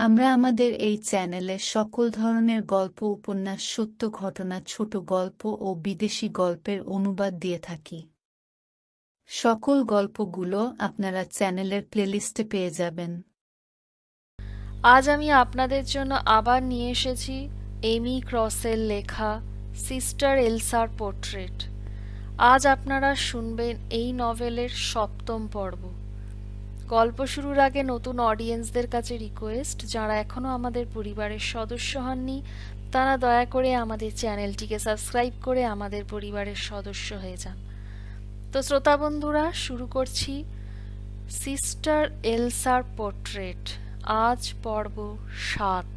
আমরা আমাদের এই চ্যানেলে সকল ধরনের গল্প, উপন্যাস, সত্য ঘটনা, ছোট গল্প ও বিদেশি গল্পের অনুবাদ দিয়ে থাকি। সকল গল্পগুলো আপনারা চ্যানেলের প্লেলিস্টে পেয়ে যাবেন। আজ আমি আপনাদের জন্য আবার নিয়ে এসেছি এমি ক্রসের লেখা সিস্টার এলসার পোর্ট্রেট। আজ আপনারা শুনবেন এই নভেলের সপ্তম পর্ব। গল্প শুরুর আগে নতুন অডিয়েন্সদের কাছে রিকোয়েস্ট যারা এখনও আমাদের পরিবারের সদস্য হননি, তারা দয়া করে আমাদের চ্যানেলটিকে সাবস্ক্রাইব করে আমাদের পরিবারের সদস্য হয়ে যান। তো শ্রোতা বন্ধুরা, শুরু করছি সিস্টার এলসার পোর্ট্রেট আজ পর্ব সাত।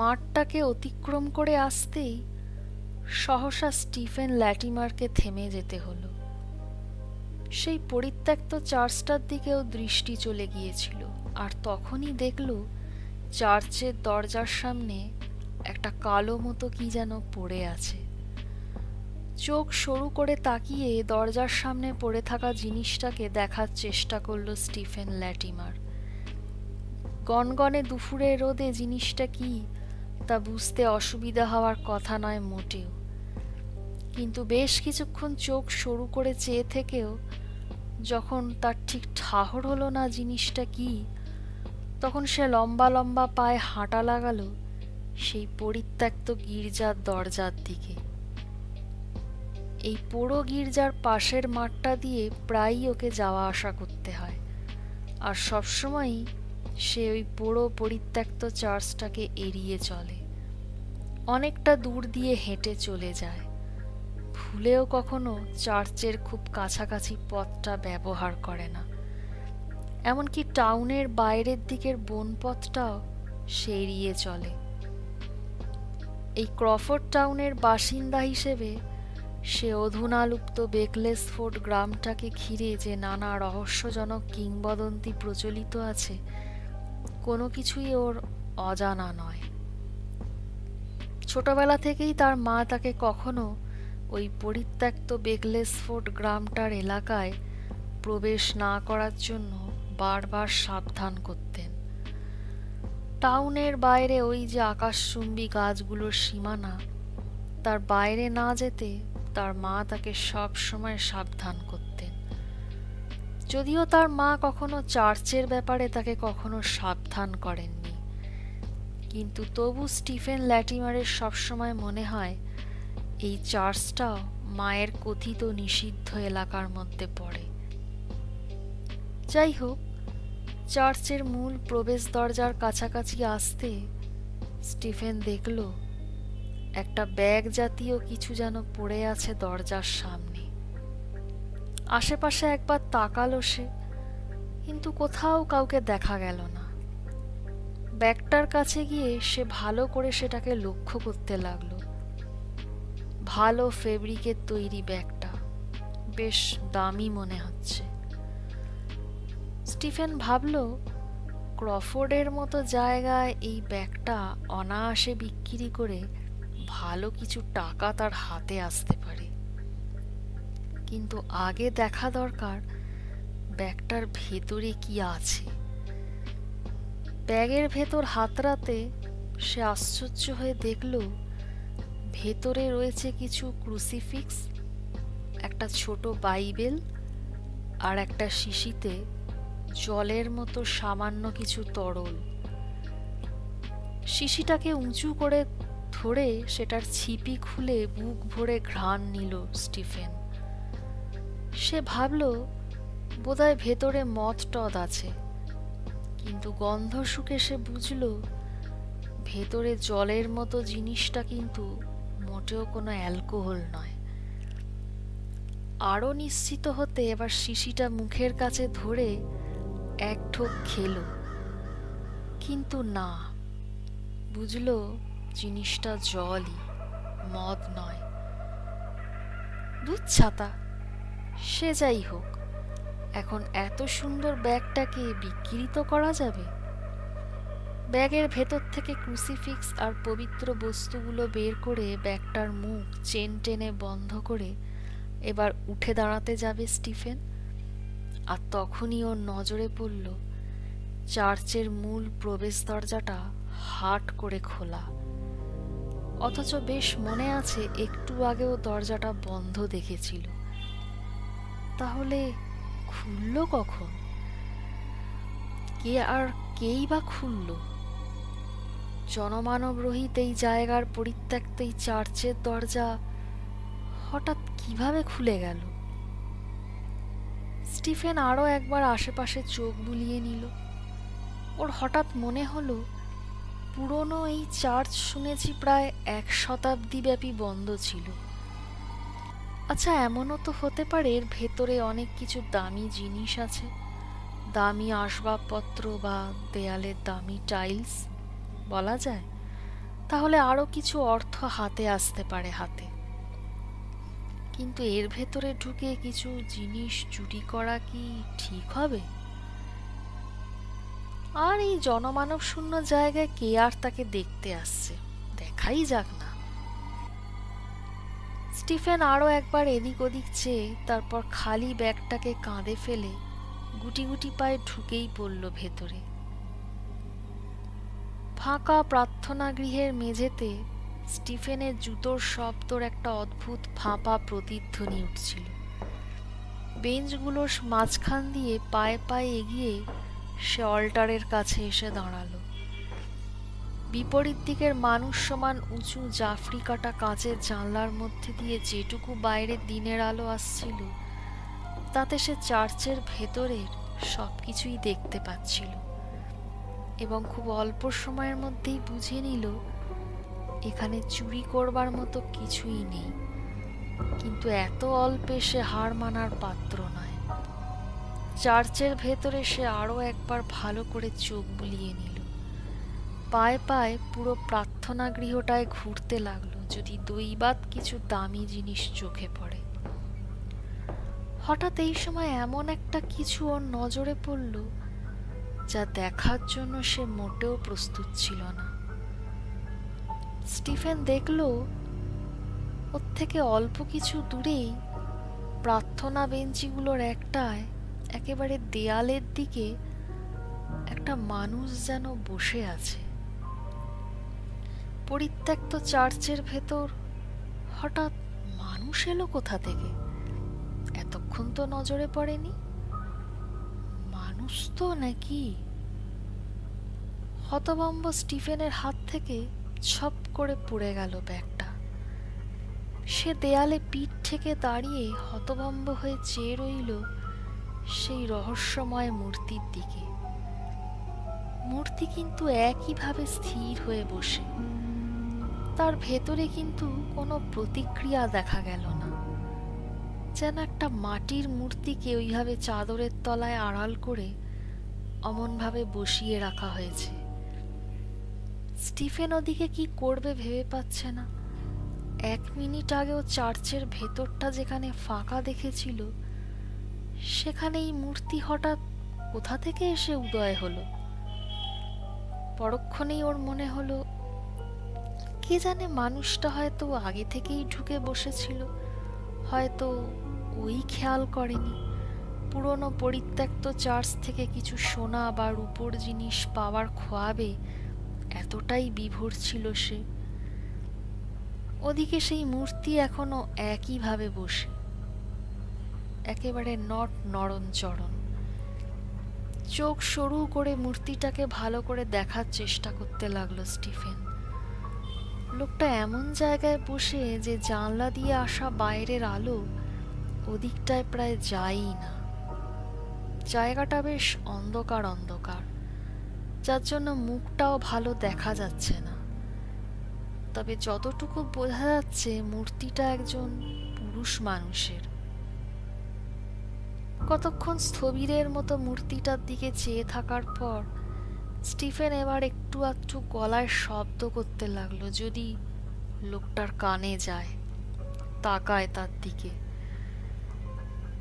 মাঠটাকে অতিক্রম করে আসতেই সহসা স্টিফেন ল্যাটিমারকে থেমে যেতে হলো। সেই পরিত্যক্ত চার্চটার দিকেও দৃষ্টি চলে গিয়েছিল। আর তখনই দেখল চার্চের দরজার সামনে একটা কালো মতো কি যেন পড়ে আছে। চোখ সরু করে তাকিয়ে দরজার সামনে পড়ে থাকা জিনিসটাকে দেখার চেষ্টা করল স্টিফেন ল্যাটিমার। গনগনে দুপুরে রোদে জিনিসটা কি তা বুঝতে অসুবিধা হওয়ার কথা নয় মোটেও। কিন্তু বেশ কিছুক্ষণ চোখ সরু করে চেয়ে থেকেও যখন তার ঠিক ঠাহর হলো না জিনিসটা কি, তখন সে লম্বা লম্বা পায়ে হাঁটা লাগালো সেই পরিত্যক্ত গির্জার দরজার দিকে। এই পোড়ো গির্জার পাশের মাঠটা দিয়ে প্রায়ই ওকে যাওয়া আসা করতে হয়। আর সবসময়ই সে ওই পোড়ো পরিত্যক্ত চার্চটাকে এড়িয়ে চলে। অনেকটা দূর দিয়ে হেঁটে চলে যায়। ভুলেও কখনো চার্চের খুব কাছাকাছি পথটা ব্যবহার করে না। এমনকি টাউনের বাইরের দিকের বনপথটাও সে এড়িয়ে চলে। এই ক্রফোর্ড টাউনের বাসিন্দা হিসেবে সে অধুনালুপ্ত বেকলেসফোর্ড গ্রামটাকে ঘিরে যে নানা রহস্যজনক কিংবদন্তি প্রচলিত আছে, কোনো কিছুই ওর অজানা নয়। ছোটবেলা থেকেই তার মা তাকে কখনো ওই পরিত্যক্ত বেকলেসফোর্ড গ্রামটার এলাকায় প্রবেশ না করার জন্য বারবার সাবধান করতেন। টাউনের বাইরে ওই যে আকাশচুম্বী গাছগুলোর সীমানা, তার বাইরে না যেতে তার মা তাকে সব সময় সাবধান করতেন। যদিও তার মা কখনো চার্চের ব্যাপারে তাকে কখনো সাবধান করেননি। কিন্তু তবু স্টিফেন ল্যাটিমারের সবসময় মনে হয় এই চার্চটাও মায়ের কথিত নিষিদ্ধ এলাকার মধ্যে পড়ে। যাই হোক, চার্চের মূল প্রবেশ দরজার কাছাকাছি আসতে স্টিফেন দেখল, একটা ব্যাগ জাতীয় কিছু যেন পড়ে আছে দরজার সামনে। আশেপাশে একবার তাকালো সে, কিন্তু কোথাও কাউকে দেখা গেল না। ব্যাগটার কাছে গিয়ে সে ভালো করে সেটাকে লক্ষ্য করতে লাগল। ভালো ফেব্রিকের তৈরি ব্যাগটা। বেশ দামি মনে হচ্ছে। স্টিফেন ভাবল, ক্রফোর্ডের মতো জায়গায় এই ব্যাগটা অনায়াসে বিক্রি করে ভালো কিছু টাকা তার হাতে আসতে পারে। কিন্তু আগে দেখা দরকার, ব্যাগটার ভেতরে কি আছে? ব্যাগের ভেতর হাতড়াতে সে আশ্চর্য হয়ে দেখল ভেতরে রয়েছে কিছু ক্রুসিফিক্স, একটা ছোট বাইবেল আর একটা শিশিতে জলের মতো সামান্য কিছু তরল। শিশিটাকে উঁচু করে ধরে সেটার ছিপি খুলে বুক ভরে ঘ্রাণ নিল স্টিফেন। সে ভাবল, বোধহয় ভেতরে মদ টদ আছে। কিন্তু গন্ধ শুকে সে বুঝল, ভেতরে জলের মতো জিনিসটা কিন্তু মোটেও কোনো অ্যালকোহল নয়। আরও নিশ্চিত হতে এবার শিশিটা মুখের কাছে ধরে এক ঠোক খেলো। কিন্তু না, বুঝলো জিনিসটা জলই, মদ নয়। দুধ ছাতা সে যাই হোক, এখন এত সুন্দর ব্যাগটাকে তো করা যাবে? ব্যাগের ভেতর থেকে ক্রুসিফিক্স আর পবিত্র বস্তুগুলো বের করে ব্যাগটার মুখ চেন টেনে বন্ধ করে এবার উঠে দাঁড়াতে যাবে স্টিফেন। আর তখনই ওর নজরে পড়ল চার্চের মূল প্রবেশ দরজাটা হাট করে খোলা। অথচ বেশ মনে আছে একটু আগেও দরজাটা বন্ধ দেখেছিল। তাহলে খুললো কখন? কে আর কেই বা খুললো? জনমানব রহিত এই জায়গার পরিত্যক্ত এই চার্চের দরজা হঠাৎ কীভাবে খুলে গেল? স্টিফেন আরও একবার আশেপাশে চোখ বুলিয়ে নিল। ওর হঠাৎ মনে হলো, পুরনো এই চার্চ শুনেছি প্রায় এক শতাব্দী ব্যাপী বন্ধ ছিল। আচ্ছা এমনও তো হতে পারে এর ভেতরে অনেক কিছু দামি জিনিস আছে। দামি আসবাবপত্র বা দেয়ালের দামি টাইলস। বলা যায়? তাহলে আরও কিছু অর্থ হাতে আসতে পারে হাতে। কিন্তু এর ভেতরে ঢুকে কিছু জিনিস চুরি করা কি ঠিক হবে? আর এই জনমানব শূন্য জায়গায় কে আর তাকে দেখতে আসছে? দেখাই যাক না। স্টিফেন আরও একবার এদিক ওদিক চেয়ে তারপর খালি ব্যাগটাকে কাঁধে ফেলে গুটি গুটি পায়ে ঢুকেই পড়ল ভেতরে। ফাঁকা প্রার্থনা গৃহের মেঝেতে স্টিফেনের জুতোর শব্দর একটা অদ্ভুত ফাঁপা প্রতিধ্বনি উঠছিল। বেঞ্চগুলোর মাঝখান দিয়ে পায়ে পায়ে এগিয়ে সে অল্টারের কাছে এসে দাঁড়াল। বিপরীত দিকের মানুষ সমান উঁচু জাফরি কাটা কাঁচের জানলার মধ্যে দিয়ে যেটুকু বাইরে দিনের আলো আসছিল, তাতে সে চার্চের ভেতরের সব কিছুই দেখতে পাচ্ছিল। এবং খুব অল্প সময়ের মধ্যেই বুঝে নিল, এখানে চুরি করবার মতো কিছুই নেই। কিন্তু এত অল্পে সে হার মানার পাত্র নয়। চার্চের ভেতরে সে আরও একবার ভালো করে চোখ বুলিয়ে নিল। পায়ে পায়ে পুরো প্রার্থনা গৃহটায় ঘুরতে লাগল, যদি দৈবাত কিছু দামি জিনিস চোখে পড়ে। হঠাৎ এই সময় এমন একটা কিছু ওর নজরে পড়ল যা দেখার জন্য সে মোটেও প্রস্তুত ছিল না। স্টিফেন দেখল, ওর থেকে অল্প কিছু দূরেই প্রার্থনা বেঞ্চিগুলোর একটায় একেবারে দেয়ালের দিকে একটা মানুষ যেন বসে আছে। পরিত্যক্ত চার্চের ভেতর হঠাৎ মানুষ এলো কোথা থেকে? এতক্ষণ তো নজরে পড়েনি। মানুষ তো নাকি? হতবম্ব স্টিফেনের হাত থেকে ছপ করে পড়ে গেল ব্যাগটা। সে দেয়ালে পিঠ থেকে দাঁড়িয়ে হতভম্ব হয়ে চেয়ে রইল সেই রহস্যময় মূর্তির দিকে। মূর্তি কিন্তু একইভাবে স্থির হয়ে বসে। তার ভেতরে কিন্তু কোনো প্রতিক্রিয়া দেখা গেল না। যেন একটা মাটির মূর্তিকে ওইভাবে চাদরের তলায় আড়াল করে অমনভাবে বসিয়ে রাখা হয়েছে। স্টিফেন ওদিকে কি করবে ভেবে পাচ্ছে না। এক মিনিট আগেও চার্চের ভেতরটা যেখানে ফাঁকা দেখেছিল সেখানে এই মূর্তি হঠাৎ কোথা থেকে এসে উদয় হলো। পরক্ষণেই ওর মনে হলো, কে জানে মানুষটা হয়তো আগে থেকেই ঢুকে বসেছিল, হয়তো ওই খেয়াল করেনি। পুরনো পরিত্যক্ত চার্চ থেকে কিছু সোনা বা রূপোর জিনিস পাওয়ার খোয়াবে এতটাই বিভোর ছিল সে। ওদিকে সেই মূর্তি এখনও একইভাবে বসে। একেবারে নট নরণ চরণ চোখ সরু করে মূর্তিটাকে ভালো করে দেখার চেষ্টা করতে লাগল স্টিফেন। লোকটা এমন জায়গায় বসে যে জানলা দিয়ে আসা বাইরের আলো ওদিকটায় প্রায় যায়ই না। জায়গাটা বেশ অন্ধকার অন্ধকার, যার জন্য মুখটাও ভালো দেখা যাচ্ছে না। তবে যতটুকু বোঝা যাচ্ছে, মূর্তিটা একজন পুরুষ মানুষের। কতক্ষণ স্থবিরের মতো মূর্তিটার দিকে চেয়ে থাকার পর, স্টিফেন এবার একটু আধটু গলায় শব্দ করতে লাগল, যদি লোকটার কানে যায়, তাকায় তার দিকে।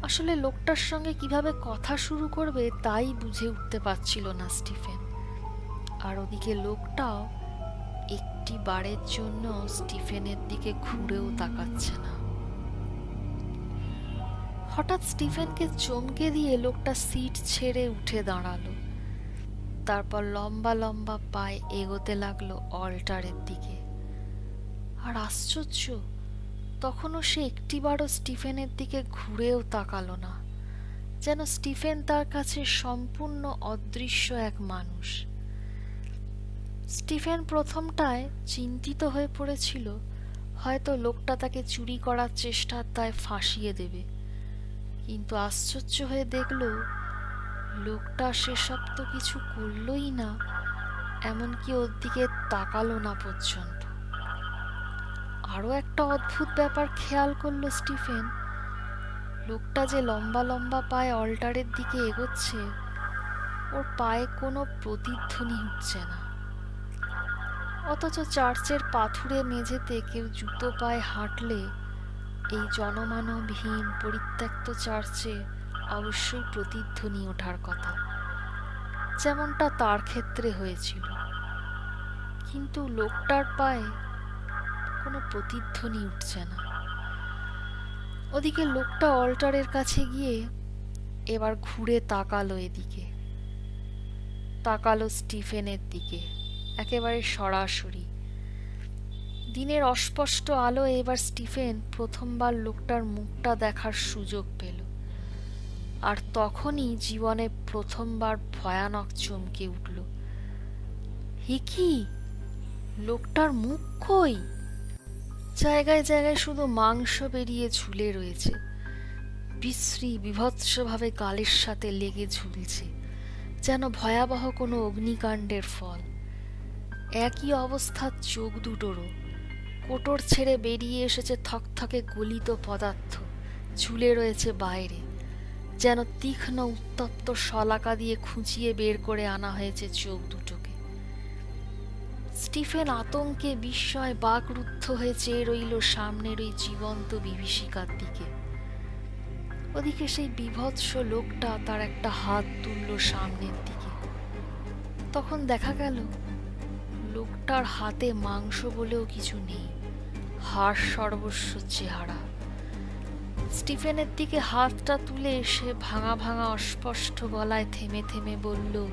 আসলে লোকটার সঙ্গে কীভাবে কথা শুরু করবে তাই বুঝে উঠতে পারছিল না স্টিফেন। আর ওদিকে লোকটাও একটি বারের জন্য স্টিফেনের দিকে ঘুরেও তাকাচ্ছে না। হঠাৎ স্টিফেনকে চমকে দিয়ে লোকটা সিট ছেড়ে উঠে দাঁড়াল। তারপর লম্বা লম্বা পায়ে এগোতে লাগল অল্টারের দিকে। আর আশ্চর্য তখনও সে একটিবারও স্টিফেনের দিকে ঘুরেও তাকালো না, যেন স্টিফেন তার কাছে সম্পূর্ণ অদৃশ্য এক মানুষ। স্টিফেন প্রথমটায় চিন্তিত হয়ে পড়েছিল, হয়তো লোকটা তাকে চুরি করার চেষ্টার দায় ফাঁসিয়ে দেবে। কিন্তু আশ্চর্য হয়ে দেখল, লোকটা সেসব তো কিছু করলই না, এমনকি ওর দিকে তাকালো না পর্যন্ত। আরও একটা অদ্ভুত ব্যাপার খেয়াল করল স্টিফেন। লোকটা যে লম্বা লম্বা পায়ে অল্টারের দিকে এগোচ্ছে, ওর পায়ে কোনো প্রতিধ্বনি উঠছে না। অথচ চার্চের পাথুরে মেঝেতে কেউ জুতো পায়ে হাঁটলে এই জনমানবহীন পরিত্যক্ত চার্চে অবশ্যই প্রতিধ্বনি ওঠার কথা। যেমনটা তার ক্ষেত্রে হয়েছিল। কিন্তু লোকটার পায়ে কোনো প্রতিধ্বনি উঠছে না। ওদিকে লোকটা অল্টারের কাছে গিয়ে এবার ঘুরে তাকালো এদিকে। তাকালো স্টিফেনের দিকে, একেবারে সরাসরি। দিনের অস্পষ্ট আলো এবার স্টিফেন প্রথমবার লোকটার মুখটা দেখার সুযোগ পেল। আর তখনই জীবনে প্রথমবার ভয়ানক চমকে উঠল। হে কি? লোকটার মুখ কই? জায়গায় জায়গায় শুধু মাংস বেরিয়ে ঝুলে রয়েছে। বিশ্রী, বিভৎসভাবে কালের সাথে লেগে ঝুলছে, যেন ভয়াবহ কোনো অগ্নিকাণ্ডের ফল। একই অবস্থার চোখ দুটোরও। কোটর ছেড়ে বেরিয়ে এসেছে থকথকে গলিত পদার্থ, ঝুলে রয়েছে বাইরে, যেন তীক্ষ্ণ উত্তপ্ত শলাকা দিয়ে খুঁচিয়ে বের করে আনা হয়েছে চোখ দুটোকে স্টিফেন আতঙ্কে, বিস্ময়, বাকরুদ্ধ হয়ে চেয়ে রইল সামনের ওই জীবন্ত বিভীষিকার দিকে। ওদিকে সেই বিভৎস লোকটা তার একটা হাত তুলল সামনের দিকে। তখন দেখা গেল, লোকটার হাতে মাংস বলেও কিছু নেই হার সর্বস্ব চেহারা। স্টিফেনের দিকে হাতটা তুলে এসে ভাঙা ভাঙা অস্পষ্ট গলায় থেমে থেমে বলল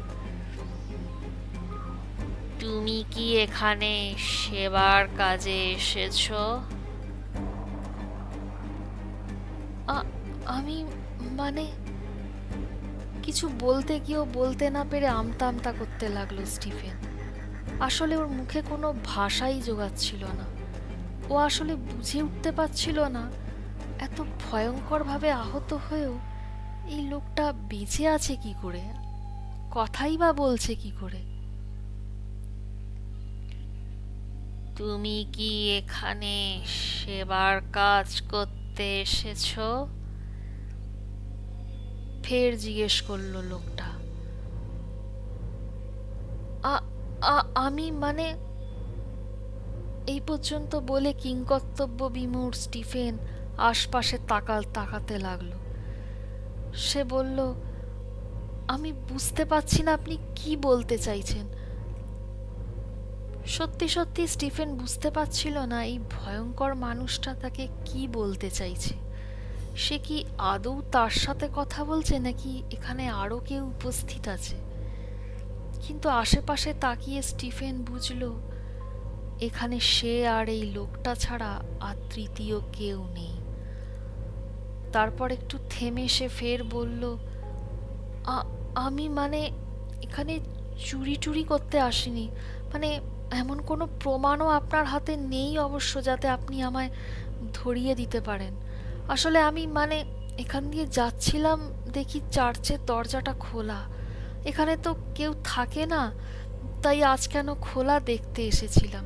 তুমি কি এখানে সেবার কাজে এসেছ? আমি মানে কিছু বলতে গিয়েও বলতে না পেরে আমতা আমতা করতে লাগল স্টিফেন। আসলে ওর মুখে কোনো ভাষাই জোগাচ্ছিল না। ও আসলে বুঝে উঠতে পারছিল না এত ভয়ঙ্করভাবে আহত হয়েও এই লোকটা বেঁচে আছে কি করে? কথাই বা বলছে কি করে? তুমি কি এখানে সেবার কাজ করতে এসেছ? ফের জিজ্ঞেস করল লোকটা। আমি মানে এই পর্যন্ত বলে কিংকর্তব্য বিমূঢ় স্টিফেন আশপাশে তাকাল, তাকাতে লাগল। সে বলল, আমি বুঝতে পারছি না আপনি কি বলতে চাইছেন। সত্যি সত্যি স্টিফেন বুঝতে পারছিল না এই ভয়ঙ্কর মানুষটা তাকে কি বলতে চাইছে। সে কি আদৌ তার সাথে কথা বলছে নাকি এখানে আরও কেউ উপস্থিত আছে? কিন্তু আশেপাশে তাকিয়ে স্টিফেন বুঝল, এখানে সে আর এই লোকটা ছাড়া আর তৃতীয় কেউ নেই। তারপর একটু থেমে সে ফের বলল আমি মানে এখানে চুরি টুরি করতে আসিনি। মানে এমন কোনো প্রমাণও আপনার হাতে নেই অবশ্য যাতে আপনি আমায় ধরিয়ে দিতে পারেন। আসলে আমি মানে এখান দিয়ে যাচ্ছিলাম, দেখি চার্চের দরজাটা খোলা। এখানে তো কেউ থাকে না, তাই আজ কেন খোলা দেখতে এসেছিলাম।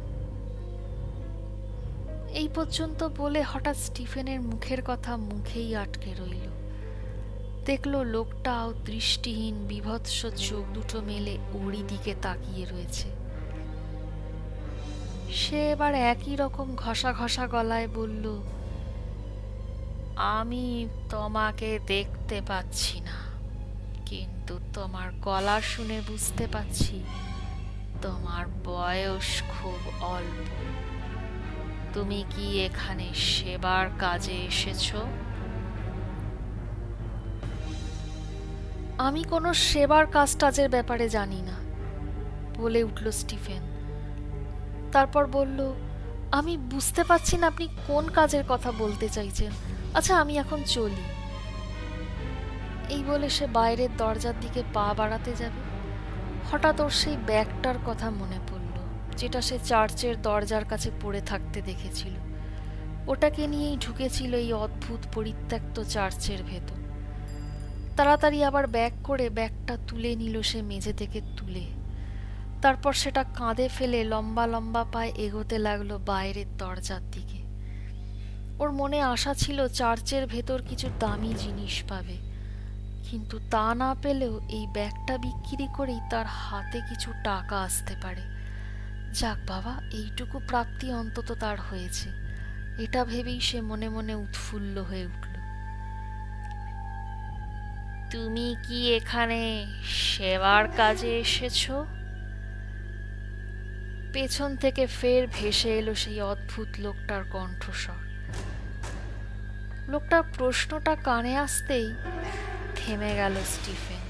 এই পর্যন্ত বলে হঠাৎ স্টিফেনের মুখের কথা মুখেই আটকে রইল। দেখল লোকটাও দৃষ্টিহীন, বিভৎস চোখ দুটো মেলে ওরই দিকে তাকিয়ে রয়েছে। সে এবার একই রকম ঘষা ঘষা গলায় বলল, আমি তোমাকে দেখতে পাচ্ছি না, কিন্তু তোমার গলা শুনে বুঝতে পারছি তোমার বয়স খুব অল্প। তুমি কি এখানে সেবার কাজে এসেছ? আমি কোনো সেবার কাজ টাজের ব্যাপারে জানি না, বলে উঠল স্টিফেন। তারপর বলল, আমি বুঝতে পারছি না আপনি কোন কাজের কথা বলতে চাইছেন। আচ্ছা আমি এখন চলি। এই বলে সে বাইরের দরজার দিকে পা বাড়াতে যাবে। হঠাৎ ওর সেই ব্যাগটার কথা মনে পড়ল, যেটা সে চার্চের দরজার কাছে পড়ে থাকতে দেখেছিল। ওটাকে নিয়েই ঢুকেছিল এই অদ্ভুত পরিত্যক্ত চার্চের ভেতর। তাড়াতাড়ি আবার ব্যাগ করে ব্যাগটা তুলে নিল সে মেঝে থেকে তুলে। তারপর সেটা কাঁধে ফেলে লম্বা লম্বা পায়ে এগোতে লাগল বাইরের দরজার দিকে। ওর মনে আশা ছিল চার্চের ভেতর কিছু দামি জিনিস পাবে। কিন্তু তা না পেলেও এই ব্যাগটা বিক্রি করেই তার হাতে কিছু টাকা আসতে পারে। যাক বাবা, এইটুকু প্রাপ্তি অন্তত তার হয়েছে। এটা ভেবেই সে মনে মনে উৎফুল্ল হয়ে উঠল। তুমি কি এখানে সেবার কাজে এসেছ? পেছন থেকে ফের ভেসে এলো সেই অদ্ভুত লোকটার কণ্ঠস্বর। লোকটার প্রশ্নটা কানে আসতেই থেমে গেল স্টিফেন।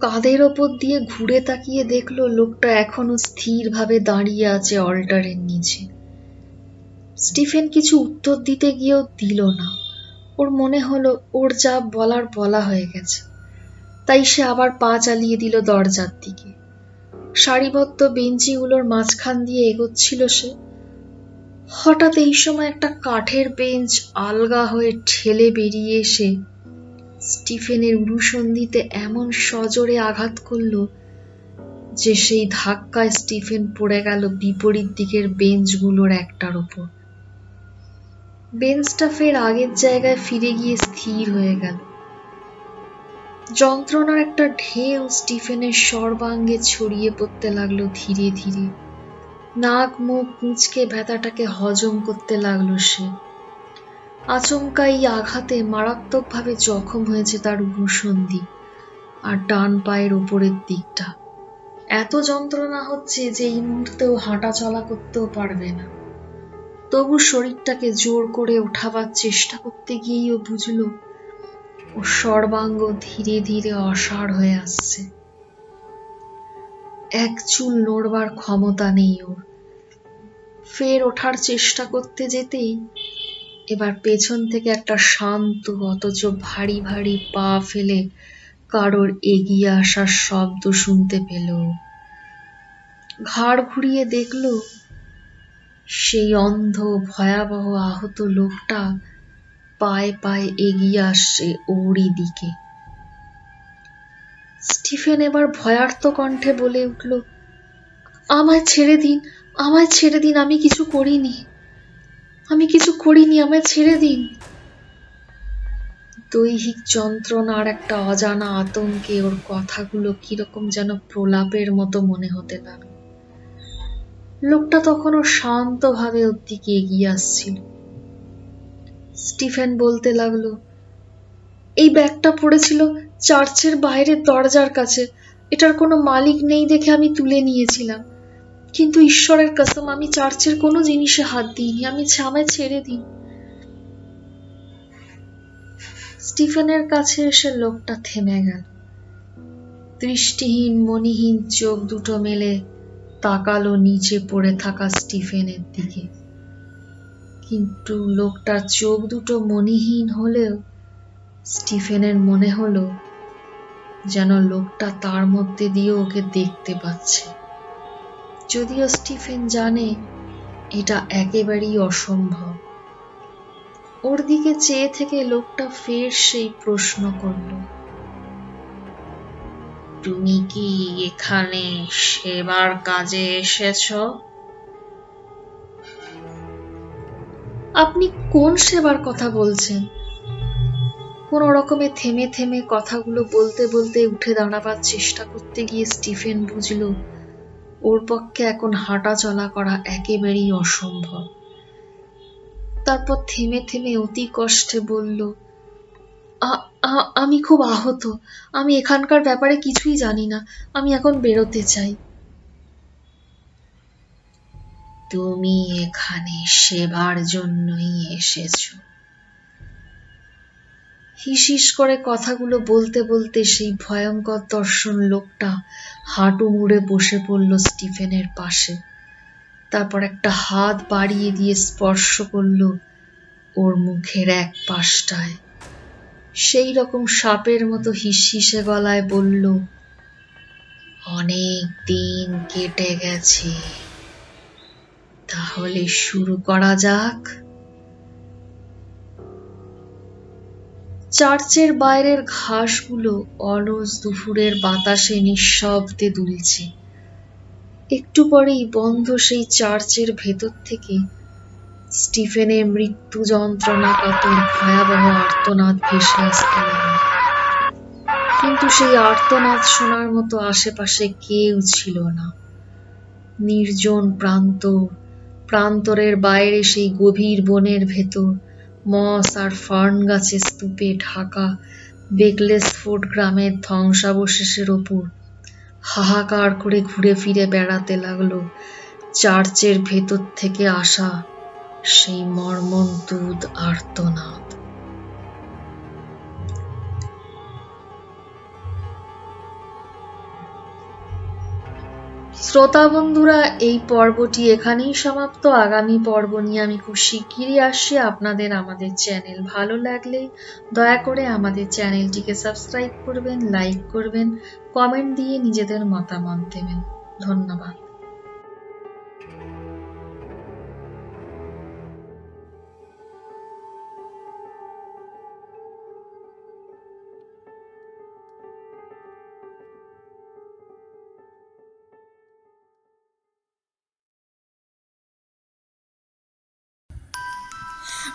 কাঁধের ওপর দিয়ে ঘুরে তাকিয়ে দেখল লোকটা এখনও স্থিরভাবে দাঁড়িয়ে আছে অল্টারের নিচে। স্টিফেন কিছু উত্তর দিতে গিয়েও দিল না। ওর মনে হলো ওর যা বলার বলা হয়ে গেছে। তাই সে আবার পা চালিয়ে দিল দরজার দিকে। সারিবদ্ধ বেঞ্চিগুলোর মাঝখান দিয়ে এগোচ্ছিল সে। হঠাৎ এই সময় একটা কাঠের বেঞ্চ আলগা হয়ে ঠেলে বেরিয়ে এসে স্টিফেনের উরুসন্ধিতে এমন সজোরে আঘাত করল যে সেই ধাক্কায় স্টিফেন পড়ে গেল বিপরীত দিকের বেঞ্চগুলোর একটার ওপর। বেঞ্চটা ফের আগের জায়গায় ফিরে গিয়ে স্থির হয়ে গেল। যন্ত্রণার একটা ঢেউ স্টিফেনের সর্বাঙ্গে ছড়িয়ে পড়তে লাগল ধীরে ধীরে। নাক, মুখ কুঁচকে ব্যথাটাকে হজম করতে লাগল সে। আচমকা এই আঘাতে মারাত্মকভাবে জখম হয়েছে তার ভূসন্ধি আর ডান পায়ের ওপরের দিকটা। এত যন্ত্রণা হচ্ছে যে এই মুহূর্তেও হাঁটা চলা করতেও পারবে না। তবু শরীরটাকে জোর করে ওঠাবার চেষ্টা করতে গিয়েই ও বুঝলো ও সর্বাঙ্গ ধীরে ধীরে অসাড় হয়ে আসছে। এক চুল নড়বার ক্ষমতা নেই ওর। ফের ওঠার চেষ্টা করতে যেতেই এবার পেছন থেকে একটা শান্ত, অথচ ভারী ভারী পা ফেলে কারোর এগিয়ে আসার শব্দ শুনতে পেল। ঘাড় ঘুরিয়ে দেখল, সেই অন্ধ, ভয়াবহ, আহত লোকটা পায়ে পায়ে এগিয়ে আসছে ওরই দিকে। স্টিফেন এবার ভয়ার্ত কণ্ঠে বলে উঠল, আমায় ছেড়ে দিন, আমায় ছেড়ে দিন, আমি কিছু করিনি। আমি কিছু করিনি, আমায় ছেড়ে দিন। দৈহিক যন্ত্রণার একটা অজানা আতঙ্কে ওর কথাগুলো কীরকম যেন প্রলাপের মতো মনে হতে লাগল। লোকটা তখনও শান্তভাবে ওর দিকে এগিয়ে আসছিল। স্টিফেন বলতে লাগল, এই ব্যাগটা পড়েছিল চার্চের বাইরের দরজার কাছে। এটার কোনো মালিক নেই দেখে আমি তুলে নিয়েছিলাম। কিন্তু ঈশ্বরের কসম, আমি চার্চের কোনো জিনিসে হাত দিইনি, আমি ছামায় ছেড়ে দিই। স্টিফেনের কাছে এসে লোকটা থেমে গেল। দৃষ্টিহীন, মনিহীন চোখ দুটো মেলে তাকালো নিচে পড়ে থাকা স্টিফেনের দিকে। কিন্তু লোকটার চোখ দুটো মনিহীন হলেও স্টিফেনের মনে হলো যেন লোকটা তার মধ্যে দিয়ে ওকে দেখতে পাচ্ছে। যদিও স্টিফেন জানে এটা একেবারেই অসম্ভব। ওর দিকে চেয়ে থেকে লোকটা ফের সেই প্রশ্ন করল, তুমি কি এখানে সেবার কাজে এসেছ? আপনি কোন সেবার কথা বলছেন? কোন রকমে থেমে থেমে কথাগুলো বলতে বলতে উঠে দাঁড়াবার চেষ্টা করতে গিয়ে স্টিফেন বুঝলো, ওর পক্ষে এখন হাঁটা চলা করা একেবারেই অসম্ভব। তারপর থেমে থেমে অতি কষ্টে বলল, "আ- আ- আমি খুব আহত। আমি এখানকার ব্যাপারে কিছুই জানি না। আমি এখন বেরোতে চাই। তুমি এখানে সেবার জন্যই এসেছ। হিসিস করে কথাগুলো বলতে বলতে সেই ভয়ঙ্কর দর্শন লোকটা হাঁটু মুড়ে বসে পড়ল স্টিফেনের পাশে। তারপর একটা হাত বাড়িয়ে দিয়ে স্পর্শ করল ওর মুখের এক পাশটায়। সেই রকম সাপের মতো হিসহিসে গলায় বলল, অনেক দিন কেটে গেছে। তাহলে শুরু করা যাক। চার্চের বাইরের ঘাসগুলো অলস দুপুরের বাতাসে নিঃশব্দে দুলছে। একটু পরেই বন্ধ সেই চার্চের ভেতর থেকে স্টিফেনের মৃত্যু যন্ত্রণা কাতর ভয়াবহ আর্তনাদ ভেসে আসতে কিন্তু সেই আর্তনাদ শোনার মতো আশেপাশে কেউ ছিল না। নির্জন প্রান্তর প্রান্তরের বাইরে সেই গভীর বনের ভেতর, মস আর ফার্ন গাছের স্তূপে ঢাকা বেকলেসফোর্ড গ্রামের ধ্বংসাবশেষের ওপর। হাহাকার করে ঘুরে ফিরে বেড়াতে লাগল। চার্চের ভেতর থেকে আসা সেই মর্মন্তুদ আর্তনাদ। শ্রোতা বন্ধুরা, এই পর্বটি এখানেই সমাপ্ত। আগামী পর্ব নিয়ে আমি খুব শিগগিরই আসছি আপনাদের আমাদের চ্যানেল। ভালো লাগলে দয়া করে আমাদের চ্যানেলটিকে সাবস্ক্রাইব করবেন, লাইক করবেন, কমেন্ট দিয়ে নিজেদের মতামত দেবেন। ধন্যবাদ।